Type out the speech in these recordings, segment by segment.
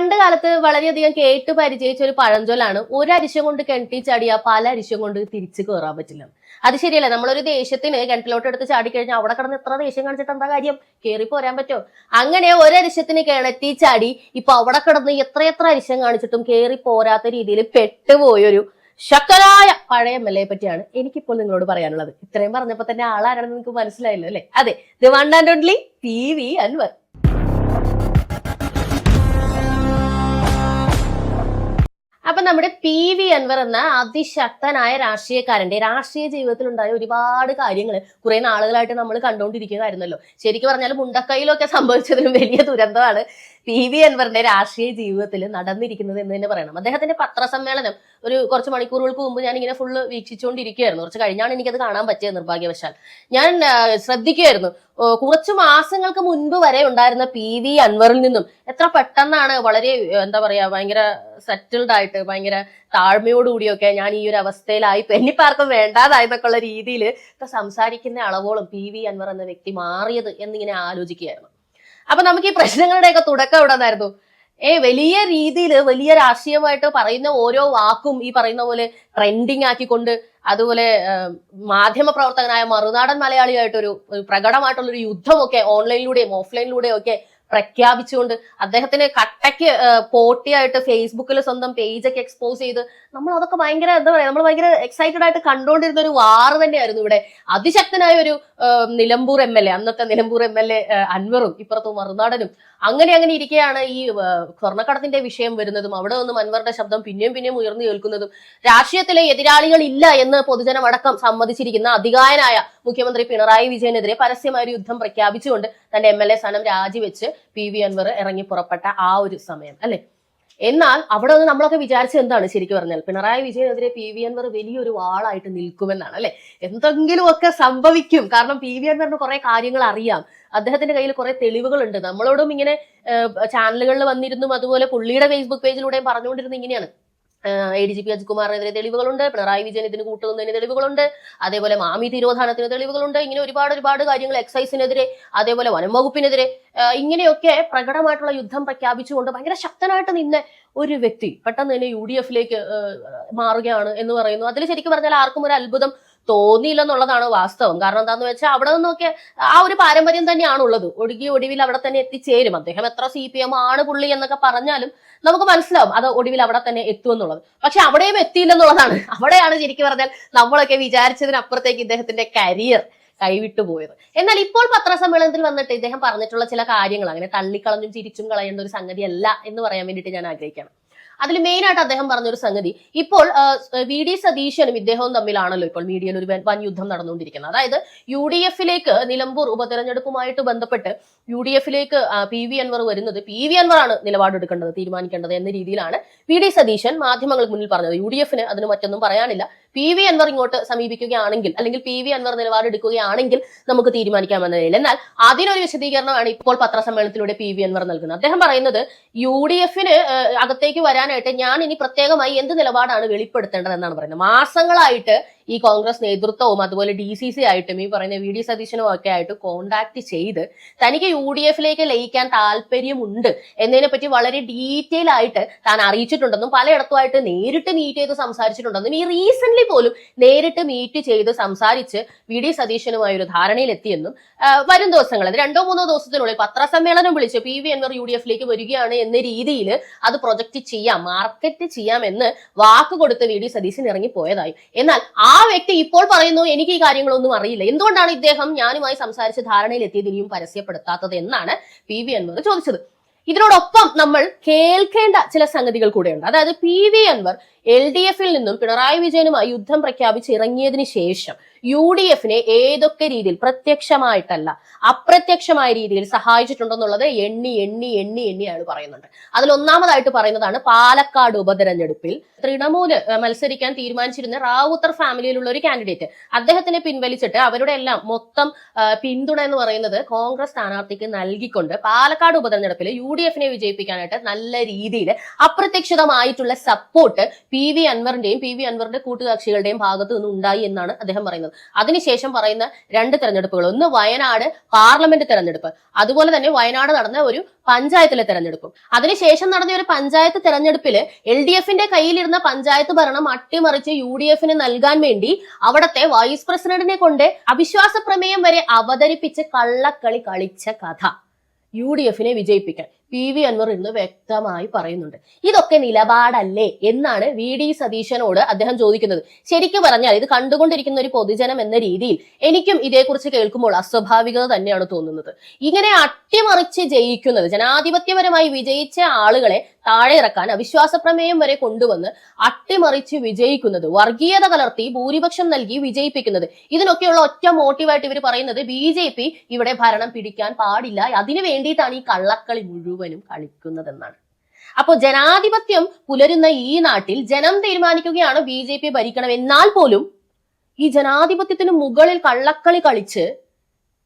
പണ്ട് കാലത്ത് വളരെയധികം കേട്ട് പരിചയിച്ച ഒരു പഴഞ്ചൊല്ലാണ് ഒരു അരിശം കൊണ്ട് കിണറ്റി ചാടിയാൽ പല അരിശം കൊണ്ട് തിരിച്ചു കയറാൻ പറ്റില്ല. അത് ശരിയല്ല നമ്മളൊരു ദേഷ്യത്തിന് കിണറ്റിലോട്ട് എടുത്ത് ചാടിക്കഴിഞ്ഞാൽ അവിടെ കിടന്ന് എത്ര ദേഷ്യം കാണിച്ചിട്ട് എന്താ കാര്യം? കയറി പോരാൻ പറ്റുമോ അങ്ങനെ ഒരു അരിശത്തിന് കിണറ്റി ചാടി ഇപ്പൊ അവിടെ കിടന്ന് എത്ര എത്ര അരിശം കാണിച്ചിട്ടും കയറി പോരാത്ത രീതിയിൽ പെട്ടുപോയൊരു ശക്തരായ പഴയ എം എൽ എ പറ്റിയാണ് എനിക്കിപ്പോൾ നിങ്ങളോട് പറയാനുള്ളത്. ഇത്രയും പറഞ്ഞപ്പോ തന്നെ ആളാരാണെന്ന് നിങ്ങൾക്ക് മനസ്സിലായില്ലോ അല്ലെ? അതെ the one and only P V Anvar അപ്പൊ നമ്മുടെ പി വി അൻവർ എന്ന അതിശക്തനായ രാഷ്ട്രീയക്കാരന്റെ രാഷ്ട്രീയ ജീവിതത്തിൽ ഉണ്ടായ ഒരുപാട് കാര്യങ്ങൾ കുറെ നാളുകളായിട്ട് നമ്മൾ കണ്ടുകൊണ്ടിരിക്കുന്നതായിരുന്നല്ലോ ശരിക്കും പറഞ്ഞാൽ മുണ്ടക്കൈയിലൊക്കെ സംഭവിച്ചതിലും വലിയ ദുരന്തമാണ്. പി വി അൻവറിന്റെ രാഷ്ട്രീയ ജീവിതത്തിൽ നടന്നിരിക്കുന്നത് എന്ന് തന്നെ പറയണം. അദ്ദേഹത്തിന്റെ പത്രസമ്മേളനം ഒരു കുറച്ച് മണിക്കൂറുകൾക്ക് മുമ്പ് ഞാൻ ഇങ്ങനെ ഫുള്ള് വീക്ഷിച്ചുകൊണ്ടിരിക്കുകയായിരുന്നു കുറച്ച് കഴിഞ്ഞാണ് എനിക്കത് കാണാൻ പറ്റിയത് നിർഭാഗ്യവശാൽ. ഞാൻ ശ്രദ്ധിക്കുകയായിരുന്നു. കുറച്ച് മാസങ്ങൾക്ക് മുൻപ് വരെ ഉണ്ടായിരുന്ന പി വി അൻവറിൽ നിന്നും എത്ര പെട്ടെന്നാണ് വളരെ എന്താ പറയാ ഭയങ്കര സെറ്റിൽഡ് ആയിട്ട് ഭയങ്കര താഴ്മയോടുകൂടിയൊക്കെ ഞാൻ ഈ ഒരു അവസ്ഥയിലായി. പെന്നിപ്പാർക്കും വേണ്ടാതായെന്നൊക്കെ ഉള്ള രീതിയിൽ ഒക്കെ സംസാരിക്കുന്ന അളവോളം പി വി അൻവർ എന്ന വ്യക്തി മാറിയത് എന്നിങ്ങനെ ആലോചിക്കുകയായിരുന്നു. അപ്പൊ നമുക്ക് ഈ പ്രശ്നങ്ങളുടെയൊക്കെ തുടക്കം എവിടെ നിന്നായിരുന്നു? ഏ വലിയ രീതിയിൽ വലിയ രാഷ്ട്രീയമായിട്ട് പറയുന്ന ഓരോ വാക്കും ഈ പറയുന്ന പോലെ ട്രെൻഡിങ് ആക്കിക്കൊണ്ട് അതുപോലെ മാധ്യമ പ്രവർത്തകനായ മറുനാടൻ മലയാളിയായിട്ടൊരു പ്രകടമായിട്ടുള്ളൊരു യുദ്ധമൊക്കെ ഓൺലൈനിലൂടെയും ഓഫ്ലൈനിലൂടെയും ഒക്കെ പ്രഖ്യാപിച്ചുകൊണ്ട് അദ്ദേഹത്തിന് കട്ടയ്ക്ക് പോട്ടിയായിട്ട് ഫേസ്ബുക്കിൽ സ്വന്തം പേജൊക്കെ എക്സ്പോസ് ചെയ്ത് നമ്മൾ അതൊക്കെ ഭയങ്കര എന്താ പറയാ നമ്മൾ ഭയങ്കര എക്സൈറ്റഡ് ആയിട്ട് കണ്ടുകൊണ്ടിരുന്ന ഒരു വാറ് തന്നെയായിരുന്നു ഇവിടെ. അതിശക്തനായ ഒരു നിലമ്പൂർ എം എൽ എ അന്നത്തെ നിലമ്പൂർ എം എൽ എ അൻവറും ഇപ്പുറത്ത് മറുനാടനും. അങ്ങനെ അങ്ങനെ ഇരിക്കെയാണ് ഈ സ്വർണക്കടത്തിന്റെ വിഷയം വരുന്നതും അവിടെ നിന്നും അൻവറുടെ ശബ്ദം പിന്നെയും പിന്നെയും ഉയർന്നു കേൾക്കുന്നതും. രാഷ്ട്രീയത്തിലെ എതിരാളികൾ ഇല്ല എന്ന് പൊതുജനം അടക്കം സമ്മതിച്ചിരിക്കുന്ന അധികായനായ മുഖ്യമന്ത്രി പിണറായി വിജയനെതിരെ പരസ്യമായ ഒരു യുദ്ധം പ്രഖ്യാപിച്ചുകൊണ്ട് തന്റെ എം എൽ എ സ്ഥാനം രാജിവെച്ച് പി വി അൻവർ ഇറങ്ങി പുറപ്പെട്ട ആ ഒരു സമയം അല്ലെ? എന്നാൽ അവിടെ നിന്ന് നമ്മളൊക്കെ വിചാരിച്ചത് എന്താണ് ശരിക്കും പറഞ്ഞാൽ? പിണറായി വിജയനെതിരെ പി വി അൻവർ വലിയൊരു വാളായിട്ട് നിൽക്കുമെന്നാണ് അല്ലെ? എന്തെങ്കിലുമൊക്കെ സംഭവിക്കും. കാരണം പി വി അൻവറിന് കുറെ കാര്യങ്ങൾ അറിയാം. അദ്ദേഹത്തിന്റെ കയ്യിൽ കുറെ തെളിവുകളുണ്ട്. നമ്മളോടും ഇങ്ങനെ ചാനലുകളിൽ വന്നിരുന്നും അതുപോലെ പുള്ളിയുടെ ഫേസ്ബുക്ക് പേജിലൂടെയും പറഞ്ഞുകൊണ്ടിരുന്ന ഇങ്ങനെയാണ്. എ ഡി ജി പി അജിത്കുമാറിനെതിരെ തെളിവുകളുണ്ട് പിണറായി വിജയൻ ഇതിന് കൂട്ടുന്നതിന് തെളിവുകളുണ്ട് അതേപോലെ മാമി തിരോധാനത്തിന് തെളിവുകളുണ്ട്. ഇങ്ങനെ ഒരുപാട് ഒരുപാട് കാര്യങ്ങൾ എക്സൈസിനെതിരെ അതേപോലെ വനം വകുപ്പിനെതിരെ ഇങ്ങനെയൊക്കെ പ്രകടമായിട്ടുള്ള യുദ്ധം പ്രഖ്യാപിച്ചുകൊണ്ട് ഭയങ്കര ശക്തനായിട്ട് നിന്ന ഒരു വ്യക്തി പെട്ടെന്ന് തന്നെ യു ഡി എഫിലേക്ക് മാറുകയാണ് എന്ന് പറയുന്നു. അതിൽ ശരിക്കും പറഞ്ഞാൽ ആർക്കും ഒരു അത്ഭുതം തോന്നിയില്ലെന്നുള്ളതാണ് വാസ്തവം. കാരണം എന്താന്ന് വെച്ചാൽ അവിടെ നിന്നൊക്കെ ആ ഒരു പാരമ്പര്യം തന്നെയാണ് ഉള്ളത് ഒടുകി ഒടുവിൽ അവിടെ തന്നെ എത്തിച്ചേരും. അദ്ദേഹം എത്ര സി പി എം ആണ് പുള്ളി എന്നൊക്കെ പറഞ്ഞാലും നമുക്ക് മനസ്സിലാവും അത് ഒടുവിൽ അവിടെ തന്നെ എത്തുമെന്നുള്ളത് പക്ഷെ അവിടെയും എത്തിയില്ലെന്നുള്ളതാണ്. അവിടെയാണ് ശരിക്കും പറഞ്ഞാൽ നമ്മളൊക്കെ വിചാരിച്ചതിനപ്പുറത്തേക്ക് ഇദ്ദേഹത്തിന്റെ കരിയർ കൈവിട്ടു പോയത്. എന്നാൽ ഇപ്പോൾ പത്രസമ്മേളനത്തിൽ വന്നിട്ട് ഇദ്ദേഹം പറഞ്ഞിട്ടുള്ള ചില കാര്യങ്ങൾ അങ്ങനെ തള്ളിക്കളഞ്ഞും ചിരിച്ചും കളയേണ്ട ഒരു സംഗതിയല്ല എന്ന് പറയാൻ വേണ്ടിയിട്ട് ഞാൻ ആഗ്രഹിക്കണം അതിൽ മെയിൻ ആയിട്ട് അദ്ദേഹം പറഞ്ഞൊരു സംഗതി. ഇപ്പോൾ വി ഡി സതീശനും ഇദ്ദേഹവും തമ്മിലാണല്ലോ ഇപ്പോൾ മീഡിയയിൽ ഒരു വൻ യുദ്ധം നടന്നുകൊണ്ടിരിക്കുന്നത്. അതായത് യു ഡി എഫിലേക്ക് നിലമ്പൂർ ഉപതെരഞ്ഞെടുപ്പുമായിട്ട് ബന്ധപ്പെട്ട് യു ഡി എഫിലേക്ക് പി വി അൻവർ വരുന്നത് പി വി അൻവർ ആണ് നിലപാടെടുക്കേണ്ടത് തീരുമാനിക്കേണ്ടത് എന്ന രീതിയിലാണ് വി ഡി സതീശൻ മാധ്യമങ്ങൾക്ക് മുന്നിൽ പറഞ്ഞത്. യു ഡി എഫിന് അതിന് മറ്റൊന്നും പറയാനില്ല. പി വി അൻവർ ഇങ്ങോട്ട് സമീപിക്കുകയാണെങ്കിൽ അല്ലെങ്കിൽ പി വി അൻവർ നിലപാടെടുക്കുകയാണെങ്കിൽ നമുക്ക് തീരുമാനിക്കാമെന്ന നിലയിൽ. എന്നാൽ അതിനൊരു വിശദീകരണമാണ് ഇപ്പോൾ പത്രസമ്മേളനത്തിലൂടെ പി വി അൻവർ നൽകുന്നത്. അദ്ദേഹം പറയുന്നത് യു ഡി എഫിന് അകത്തേക്ക് വരാനായിട്ട് ഞാൻ ഇനി പ്രത്യേകമായി എന്ത് നിലപാടാണ് വെളിപ്പെടുത്തേണ്ടത് എന്നാണ് പറയുന്നത്. മാസങ്ങളായിട്ട് ഈ കോൺഗ്രസ് നേതൃത്വവും അതുപോലെ ഡി സി സി ആയിട്ടും ഈ പറയുന്ന വി ഡി സതീശനും ഒക്കെ ആയിട്ട് കോണ്ടാക്ട് ചെയ്ത് തനിക്ക് യു ഡി എഫിലേക്ക് ലയിക്കാൻ താല്പര്യമുണ്ട് എന്നതിനെ പറ്റി വളരെ ഡീറ്റെയിൽ ആയിട്ട് താൻ അറിയിച്ചിട്ടുണ്ടെന്നും പലയിടത്തുമായിട്ട് നേരിട്ട് മീറ്റ് ചെയ്ത് സംസാരിച്ചിട്ടുണ്ടെന്നും ഈ റീസെന്റ് പോലും നേരിട്ട് മീറ്റ് ചെയ്ത് സംസാരിച്ച് വി ഡി സതീശനുമായി ഒരു ധാരണയിലെത്തിയെന്നും വരും ദിവസങ്ങളിൽ രണ്ടോ മൂന്നോ ദിവസത്തിനുള്ളിൽ പത്രസമ്മേളനം വിളിച്ച് P V Anvar U D എഫിലേക്ക് വരികയാണ് എന്ന രീതിയിൽ അത് പ്രൊജക്ട് ചെയ്യാം മാർക്കറ്റ് ചെയ്യാം എന്ന് വാക്ക് കൊടുത്ത് വി ഡി സതീശൻ ഇറങ്ങിപ്പോയതായി. എന്നാൽ ആ വ്യക്തി ഇപ്പോൾ പറയുന്നു എനിക്ക് ഈ കാര്യങ്ങളൊന്നും അറിയില്ല. എന്തുകൊണ്ടാണ് ഇദ്ദേഹം ഞാനുമായി സംസാരിച്ച് ധാരണയിൽ ഇനിയും പരസ്യപ്പെടുത്താത്തത് എന്നാണ് പി വി അൻവർ ചോദിച്ചത്. ഇതിനോടൊപ്പം നമ്മൾ കേൾക്കേണ്ട ചില സംഗതികൾ കൂടെയുണ്ട്. അതായത് P V Anvar L D എഫിൽ നിന്നും പിണറായി വിജയനുമായി യുദ്ധം പ്രഖ്യാപിച്ച് ഇറങ്ങിയതിനു ശേഷം യു ഡി എഫിനെ ഏതൊക്കെ രീതിയിൽ പ്രത്യക്ഷമായിട്ടല്ല അപ്രത്യക്ഷമായ രീതിയിൽ സഹായിച്ചിട്ടുണ്ടെന്നുള്ളത് എണ്ണി എണ്ണി എണ്ണി എണ്ണി ആണ് പറയുന്നുണ്ട്. അതിൽ ഒന്നാമതായിട്ട് പറയുന്നതാണ് പാലക്കാട് ഉപതെരഞ്ഞെടുപ്പിൽ തൃണമൂൽ മത്സരിക്കാൻ തീരുമാനിച്ചിരുന്ന റാവുത്തർ ഫാമിലിയിലുള്ള ഒരു കാൻഡിഡേറ്റ് അദ്ദേഹത്തിനെ പിൻവലിച്ചിട്ട് അവരുടെ എല്ലാം മൊത്തം പിന്തുണ എന്ന് പറയുന്നത് കോൺഗ്രസ് സ്ഥാനാർത്ഥിക്ക് നൽകിക്കൊണ്ട് പാലക്കാട് ഉപതെരഞ്ഞെടുപ്പിൽ യു ഡി എഫിനെ വിജയിപ്പിക്കാനായിട്ട് നല്ല രീതിയിൽ അപ്രത്യക്ഷിതമായിട്ടുള്ള സപ്പോർട്ട് പി വി അൻവറിന്റെയും പി വി അൻവറിന്റെ കൂട്ടുകക്ഷികളുടെയും ഭാഗത്ത് നിന്ന് ഉണ്ടായി എന്നാണ് അദ്ദേഹം പറയുന്നത്. അതിനുശേഷം പറയുന്ന രണ്ട് തെരഞ്ഞെടുപ്പുകൾ. ഒന്ന് വയനാട് പാർലമെന്റ് തെരഞ്ഞെടുപ്പ്. അതുപോലെ തന്നെ വയനാട് നടന്ന ഒരു പഞ്ചായത്തിലെ തെരഞ്ഞെടുപ്പും. അതിനുശേഷം നടന്ന ഒരു പഞ്ചായത്ത് തെരഞ്ഞെടുപ്പിൽ എൽ ഡി എഫിന്റെ കയ്യിലിരുന്ന പഞ്ചായത്ത് ഭരണം അട്ടിമറിച്ച് യു ഡി എഫിന് നൽകാൻ വേണ്ടി അവിടത്തെ വൈസ് പ്രസിഡന്റിനെ കൊണ്ട് അവിശ്വാസ പ്രമേയം വരെ അവതരിപ്പിച്ച് കള്ളക്കളി കളിച്ച കഥ. യു ഡി എഫിനെ വിജയിപ്പിക്കാൻ. പി വി അൻവർ ഇന്ന് വ്യക്തമായി പറയുന്നുണ്ട്. ഇതൊക്കെ നിലപാടല്ലേ എന്നാണ് വി ഡി സതീശനോട് അദ്ദേഹം ചോദിക്കുന്നത്. ശരിക്കും പറഞ്ഞാൽ ഇത് കണ്ടുകൊണ്ടിരിക്കുന്ന ഒരു പൊതുജനം എന്ന രീതിയിൽ എനിക്കും ഇതേക്കുറിച്ച് കേൾക്കുമ്പോൾ അസ്വാഭാവികത തന്നെയാണ് തോന്നുന്നത്. ഇങ്ങനെ അട്ടിമറിച്ച് ജയിക്കുന്നത് ജനാധിപത്യപരമായി വിജയിച്ച ആളുകളെ താഴെ ഇറക്കാൻ അവിശ്വാസ പ്രമേയം വരെ കൊണ്ടുവന്ന് അട്ടിമറിച്ച് വിജയിക്കുന്നത് വർഗീയത കലർത്തി ഭൂരിപക്ഷം നൽകി വിജയിപ്പിക്കുന്നത് ഇതിനൊക്കെയുള്ള ഒറ്റ മോട്ടീവായിട്ട് ഇവർ പറയുന്നത് ബി ഇവിടെ ഭരണം പിടിക്കാൻ പാടില്ല. അതിനു വേണ്ടിയിട്ടാണ് ഈ കള്ളക്കളി മുഴുവനും കളിക്കുന്നതെന്നാണ്. അപ്പോൾ ജനാധിപത്യം പുലരുന്ന ഈ നാട്ടിൽ ജനം തീരുമാനിക്കുകയാണ് ബി ജെ പി ഭരിക്കണം. എന്നാൽ പോലും ഈ ജനാധിപത്യത്തിന് മുകളിൽ കള്ളക്കളി കളിച്ച്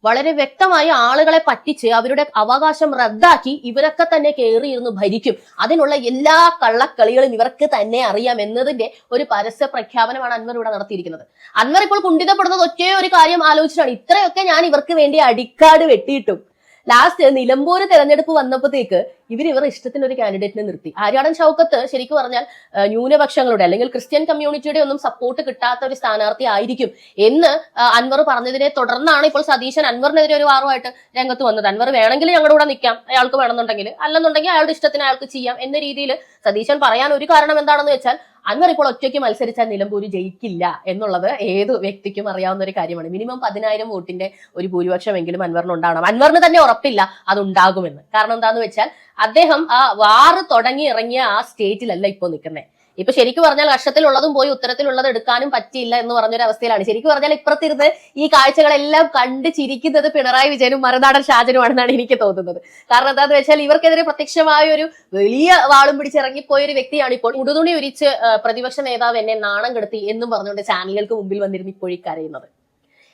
വളരെ വ്യക്തമായി ആളുകളെ പറ്റിച്ച് അവരുടെ അവകാശം റദ്ദാക്കി ഇവരൊക്കെ തന്നെ കയറിയിരുന്ന് ഭരിക്കും. അതിനുള്ള എല്ലാ കള്ളക്കളികളും ഇവർക്ക് തന്നെ അറിയാം എന്നതിന്റെ ഒരു പരസ്യ പ്രഖ്യാപനമാണ് അൻവർ ഇവിടെ നടത്തിയിരിക്കുന്നത്. അൻവർ ഇപ്പോൾ കുണ്ഠിതപ്പെടുന്നത് ഒറ്റേ ഒരു കാര്യം ആലോചിച്ചാണ് ഇത്രയൊക്കെ ഞാൻ ഇവർക്ക് വേണ്ടി അടിക്കാട് വെട്ടിയിട്ടും ലാസ്റ്റ് നിലമ്പൂര് തെരഞ്ഞെടുപ്പ് വന്നപ്പോഴത്തേക്ക് ഇവർ ഇവരുടെ ഇഷ്ടത്തിന് ഒരു കാൻഡിഡേറ്റിനെ നിർത്തി. ആര്യാടൻ ഷൗക്കത്ത് ശരിക്കും പറഞ്ഞാൽ ന്യൂനപക്ഷങ്ങളുടെ അല്ലെങ്കിൽ ക്രിസ്ത്യൻ കമ്മ്യൂണിറ്റിയുടെ ഒന്നും സപ്പോർട്ട് കിട്ടാത്ത ഒരു സ്ഥാനാർത്ഥി ആയിരിക്കും എന്ന് അൻവർ പറഞ്ഞതിനെ തുടർന്നാണ് ഇപ്പോൾ സതീശൻ അൻവറിനെതിരെ ഒരു വാറുമായിട്ട് രംഗത്ത് വന്നത്. അൻവർ വേണമെങ്കിൽ ഞങ്ങളുടെ കൂടെ നിൽക്കാം അയാൾക്ക് വേണമെന്നുണ്ടെങ്കിൽ. അല്ലെന്നുണ്ടെങ്കിൽ അയാളുടെ ഇഷ്ടത്തിന് അയാൾക്ക് ചെയ്യാം എന്ന രീതിയിൽ സതീശൻ പറയാൻ ഒരു കാരണം എന്താണെന്ന് വെച്ചാൽ അൻവർ ഇപ്പോൾ ഒറ്റയ്ക്ക് മത്സരിച്ചാൽ നിലമ്പൂര് ജയിക്കില്ല എന്നുള്ളത് ഏത് വ്യക്തിക്കും അറിയാവുന്ന ഒരു കാര്യമാണ്. മിനിമം പതിനായിരം വോട്ടിന്റെ ഒരു ഭൂരിപക്ഷമെങ്കിലും അൻവറിന് ഉണ്ടാവണം. അൻവറിന് തന്നെ ഉറപ്പില്ല അത് ഉണ്ടാകുമെന്ന് കാരണം എന്താന്ന് വെച്ചാൽ അദ്ദേഹം ആ വാറ് തുടങ്ങി ഇറങ്ങിയ ആ സ്റ്റേറ്റിലല്ല ഇപ്പോൾ നിൽക്കുന്നത്. ഇപ്പൊ ശരിക്കും പറഞ്ഞാൽ കക്ഷത്തിലുള്ളതും പോയി ഉത്തരത്തിലുള്ളത് എടുക്കാനും പറ്റിയില്ല എന്ന് പറഞ്ഞൊരു അവസ്ഥയിലാണ് ശരിക്കും പറഞ്ഞാൽ ഇപ്പുറത്തിരുന്ന് ഈ കാഴ്ചകളെല്ലാം കണ്ട് ചിരിക്കുന്നത് പിണറായി വിജയനും മറുനാടൻ ഷാജനുമാണെന്നാണ് എനിക്ക് തോന്നുന്നത്. കാരണം എന്താന്ന് വെച്ചാൽ ഇവർക്കെതിരെ പ്രത്യക്ഷമായ ഒരു വലിയ വാളും പിടിച്ചിറങ്ങിപ്പോയ ഒരു വ്യക്തിയാണ് ഇപ്പോൾ ഉടുതുണി ഉരിച്ച് പ്രതിപക്ഷ നേതാവ് എന്നെ നാണം കെടുത്തി എന്നും പറഞ്ഞുകൊണ്ട് ചാനലുകൾക്ക് മുമ്പിൽ വന്നിരുന്ന് ഇപ്പോഴീ കരയുന്നത്.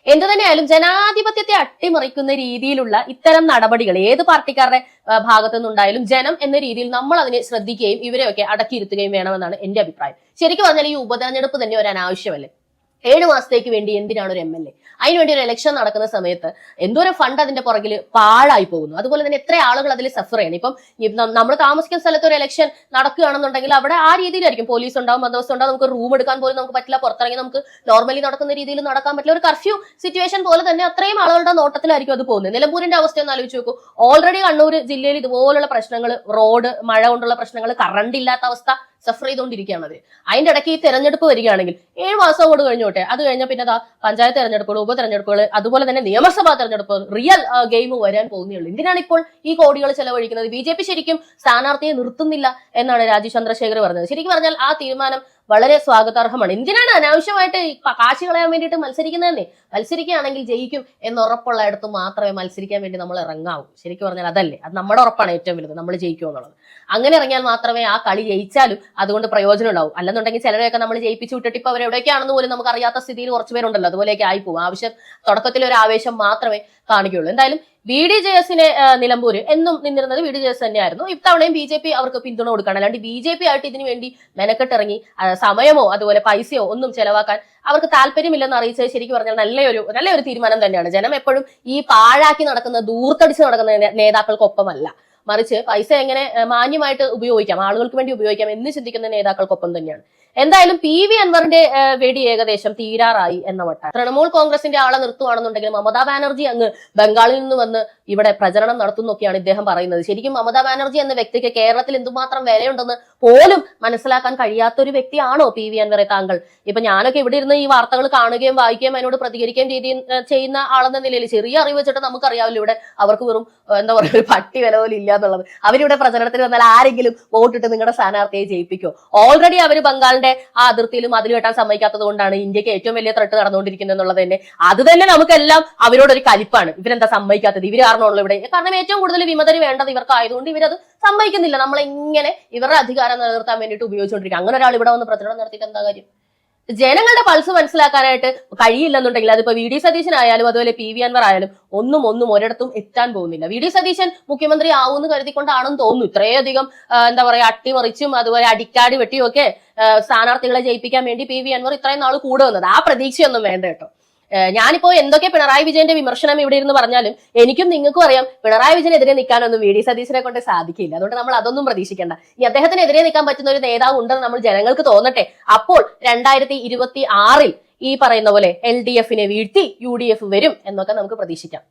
എന്തു തന്നെയായാലും ജനാധിപത്യത്തെ അട്ടിമറിക്കുന്ന രീതിയിലുള്ള ഇത്തരം നടപടികൾ ഏത് പാർട്ടിക്കാരുടെ ഭാഗത്തു നിന്നുണ്ടായാലും ജനം എന്ന രീതിയിൽ നമ്മൾ അതിനെ ശ്രദ്ധിക്കുകയും ഇവരെയൊക്കെ അടക്കിയിരുത്തുകയും വേണമെന്നാണ് എന്റെ അഭിപ്രായം. ശരിക്കും പറഞ്ഞാൽ ഈ ഉപതെരഞ്ഞെടുപ്പ് തന്നെ ഒരു അനാവശ്യമല്ലേ? ഏഴ് മാസത്തേക്ക് വേണ്ടി എന്തിനാണ് ഒരു എം എൽ എ അതിനുവേണ്ടി ഒരു ഇലക്ഷൻ നടക്കുന്ന സമയത്ത് എന്തോരം ഫണ്ട് അതിന്റെ പുറകിൽ പാഴായി പോകുന്നു. അതുപോലെ തന്നെ എത്ര ആളുകൾ അതിൽ സഫർ ചെയ്യണം ഇപ്പം നമ്മൾ താമസിക്കുന്ന സ്ഥലത്ത് ഒരു ഇലക്ഷൻ നടക്കുകയാണെന്നുണ്ടെങ്കിൽ അവിടെ ആ രീതിയിലായിരിക്കും. പോലീസ് ഉണ്ടാവും ബന്ധവസ്ഥ ഉണ്ടാവും നമുക്ക് റൂം എടുക്കാൻ പോലും നമുക്ക് പറ്റില്ല. പുറത്തിറങ്ങി നമുക്ക് നോർമലി നടക്കുന്ന രീതിയിൽ നടക്കാൻ പറ്റില്ല. ഒരു കർഫ്യൂ സിറ്റുവേഷൻ പോലെ തന്നെ അത്രയും ആളുകളുടെ നോട്ടത്തിലായിരിക്കും അത് പോകുന്നത്. നിലമ്പൂരിന്റെ അവസ്ഥ ഒന്ന് ആലോചിച്ച് നോക്കൂ. ഓൾറെഡി കണ്ണൂർ ജില്ലയിൽ ഇതുപോലുള്ള പ്രശ്നങ്ങൾ റോഡ് മഴ കൊണ്ടുള്ള പ്രശ്നങ്ങൾ കറണ്ട് ഇല്ലാത്ത അവസ്ഥ സഫർ ചെയ്തുകൊണ്ടിരിക്കുകയാണ് അത്. അതിന്റെ ഇടയ്ക്ക് ഈ തെരഞ്ഞെടുപ്പ് വരികയാണെങ്കിൽ ഏഴ് മാസം കൊണ്ട് കഴിഞ്ഞോട്ടെ അത് കഴിഞ്ഞാൽ പിന്നെ പഞ്ചായത്ത് തെരഞ്ഞെടുപ്പുകൾ ഉപതെരഞ്ഞെടുപ്പുകൾ അതുപോലെ തന്നെ നിയമസഭാ തെരഞ്ഞെടുപ്പ് റിയൽ ഗെയിം വരാൻ പോകുന്നുള്ളൂ എന്തിനാണ് ഇപ്പോൾ ഈ കോടികൾ ചെലവഴിക്കുന്നത്? ബി ജെ പി ശരിക്കും സ്ഥാനാർത്ഥിയെ നിർത്തുന്നില്ല എന്നാണ് രാജീവ് ചന്ദ്രശേഖർ പറഞ്ഞത്. ശരിക്കും പറഞ്ഞാൽ ആ തീരുമാനം വളരെ സ്വാഗതാർഹമാണ്. എന്തിനാണ് അനാവശ്യമായിട്ട് കാശ് കളയാൻ വേണ്ടിയിട്ട് മത്സരിക്കുന്നതന്നെ? മത്സരിക്കുകയാണെങ്കിൽ ജയിക്കും എന്ന് ഉറപ്പുള്ളയിടത്ത് മാത്രമേ മത്സരിക്കാൻ വേണ്ടി നമ്മൾ ഇറങ്ങാവൂ. ശരിക്കും പറഞ്ഞാൽ അതല്ലേ. അത് നമ്മുടെ ഉറപ്പാണ് ഏറ്റവും വലുത്. നമ്മൾ ജയിക്കും എന്നുള്ളത്. അങ്ങനെ ഇറങ്ങിയാൽ മാത്രമേ ആ കളി ജയിച്ചാലും അതുകൊണ്ട് പ്രയോജനം ഉണ്ടാവും. അല്ലെന്നുണ്ടെങ്കിൽ ചിലരെയൊക്കെ നമ്മൾ ജയിപ്പിച്ചു വിട്ടിട്ട് ഇപ്പൊ അവരെവിടെയൊക്കെയാണെന്ന് പോലും നമുക്ക് അറിയാത്ത സ്ഥിതിയിൽ കുറച്ച് പേരുണ്ടല്ലോ അതുപോലെയൊക്കെ ആയിപ്പോവും. ആവശ്യം തുടക്കത്തിൽ ഒരു ആവേശം മാത്രമേ കാണിക്കുകയുള്ളൂ. എന്തായാലും വി ഡി ജെ എസിനെ നിലമ്പൂര് എന്നും നിന്നിരുന്നത് വി ഡി ജെ എസ് തന്നെയായിരുന്നു. ഇത്തവണയും ബി ജെ പി അവർക്ക് പിന്തുണ കൊടുക്കണം അല്ലാണ്ട് ബി ജെ പി ആയിട്ട് ഇതിനു വേണ്ടി മെനക്കെട്ടിറങ്ങി സമയമോ അതുപോലെ പൈസയോ ഒന്നും ചെലവാക്കാൻ അവർക്ക് താല്പര്യമില്ലെന്ന് അറിയിച്ചത് ശരിക്കും പറഞ്ഞാൽ നല്ലൊരു നല്ലൊരു തീരുമാനം തന്നെയാണ്. ജനം എപ്പോഴും ഈ പാഴാക്കി നടക്കുന്ന ദൂർത്തടിച്ച് നടക്കുന്ന നേതാക്കൾക്കൊപ്പമല്ല. മറിച്ച് പൈസ എങ്ങനെ മാന്യമായിട്ട് ഉപയോഗിക്കാം ആളുകൾക്ക് വേണ്ടി ഉപയോഗിക്കാം എന്ന് ചിന്തിക്കുന്ന നേതാക്കൾക്കൊപ്പം തന്നെയാണ്. എന്തായാലും പി വി അൻവറിന്റെ വെടി ഏകദേശം തീരാറായി എന്ന വട്ടം. തൃണമൂൽ കോൺഗ്രസിന്റെ ആളെ നിർത്തുവാണെന്നുണ്ടെങ്കിൽ മമതാ ബാനർജി അങ്ങ് ബംഗാളിൽ നിന്ന് വന്ന് ഇവിടെ പ്രചരണം നടത്തുന്നൊക്കെയാണ് ഇദ്ദേഹം പറയുന്നത്. ശരിക്കും മമതാ ബാനർജി എന്ന വ്യക്തിക്ക് കേരളത്തിൽ എന്തുമാത്രം വിലയുണ്ടെന്ന് പോലും മനസ്സിലാക്കാൻ കഴിയാത്ത ഒരു വ്യക്തിയാണോ പി വി അൻവറെ താങ്കൾ? ഇപ്പൊ ഞാനൊക്കെ ഇവിടെ ഇരുന്ന് ഈ വാർത്തകൾ കാണുകയും വായിക്കുകയും അതിനോട് പ്രതികരിക്കുകയും രീതി ചെയ്യുന്ന ആളെന്ന നിലയിൽ ചെറിയ അറിവ് വെച്ചിട്ട് നമുക്കറിയാമല്ലോ ഇവിടെ അവർക്ക് വെറും എന്താ പറയുക ഒരു പട്ടി വില പോലും ഇല്ല എന്നുള്ളത്. അവരിവിടെ പ്രചരണത്തിന് വന്നാൽ ആരെങ്കിലും വോട്ടിട്ട് നിങ്ങളുടെ സ്ഥാനാർത്ഥിയെ ജയിപ്പിക്കോ? ഓൾറെഡി അവർ ബംഗാളിന്റെ ആ അതിർത്തിയിലും അതിൽ കെട്ടാൻ സമ്മതിക്കാത്തത് കൊണ്ടാണ് ഇന്ത്യയ്ക്ക് ഏറ്റവും വലിയ ത്രട്ട് നടന്നുകൊണ്ടിരിക്കുന്നത് എന്നുള്ളത് തന്നെ. അത് തന്നെ നമുക്കെല്ലാം അവരോടൊരു കലിപ്പാണ്. ഇവരെന്താ സമ്മതിക്കാത്തത്? ഇവർ കാരണമുള്ളൂ ഇവിടെ. കാരണം ഏറ്റവും കൂടുതൽ വിമതര് വേണ്ടത് ഇവർക്ക് ആയതുകൊണ്ട് ഇവരത് സമ്മതിക്കുന്നില്ല. നമ്മളെങ്ങനെ ഇവരുടെ അധികാരം നിലനിർത്താൻ വേണ്ടിയിട്ട് ഉപയോഗിച്ചുകൊണ്ടിരിക്കുക? അങ്ങനെ ഒരാൾ ഇവിടെ വന്ന് പ്രചരണം നടത്തിയിട്ട് എന്താ കാര്യം? ജനങ്ങളുടെ പൾസ് മനസ്സിലാക്കാനായിട്ട് കഴിയില്ലെന്നുണ്ടെങ്കിൽ അതിപ്പോ വി ഡി സതീശൻ ആയാലും അതുപോലെ പി വി അൻവർ ആയാലും ഒന്നും ഒന്നും ഒരിടത്തും എത്താൻ പോകുന്നില്ല. വി ഡി സതീശൻ മുഖ്യമന്ത്രി ആവുമെന്ന് കരുതിക്കൊണ്ടാണെന്ന് തോന്നുന്നു. ഇത്രയധികം എന്താ പറയാ അട്ടിമറിച്ചും അതുപോലെ അടിക്കാടി വെട്ടിയും ഒക്കെ സ്ഥാനാർത്ഥികളെ ജയിപ്പിക്കാൻ വേണ്ടി പി വി അൻവർ ഇത്രയും നാൾ കൂടെ വന്നത്. ആ പ്രതീക്ഷയൊന്നും വേണ്ട കേട്ടോ. ഞാനിപ്പോ എന്തൊക്കെ പിണറായി വിജയന്റെ വിമർശനം ഇവിടെ ഇരുന്ന് പറഞ്ഞാലും എനിക്കും നിങ്ങൾക്കും അറിയാം പിണറായി വിജയനെതിരെ നിൽക്കാനൊന്നും വി ഡി സതീശനെ കൊണ്ട് സാധിക്കില്ല. അതുകൊണ്ട് നമ്മൾ അതൊന്നും പ്രതീക്ഷിക്കേണ്ട. ഇനി അദ്ദേഹത്തിനെതിരെ നിൽക്കാൻ പറ്റുന്ന ഒരു നേതാവ് ഉണ്ടെന്ന് നമ്മൾ ജനങ്ങൾക്ക് തോന്നട്ടെ. അപ്പോൾ രണ്ടായിരത്തി ഇരുപത്തി ആറിൽ ഈ പറയുന്ന പോലെ എൽ ഡി എഫിനെ വീഴ്ത്തി യു ഡി എഫ് വരും എന്നൊക്കെ നമുക്ക് പ്രതീക്ഷിക്കാം.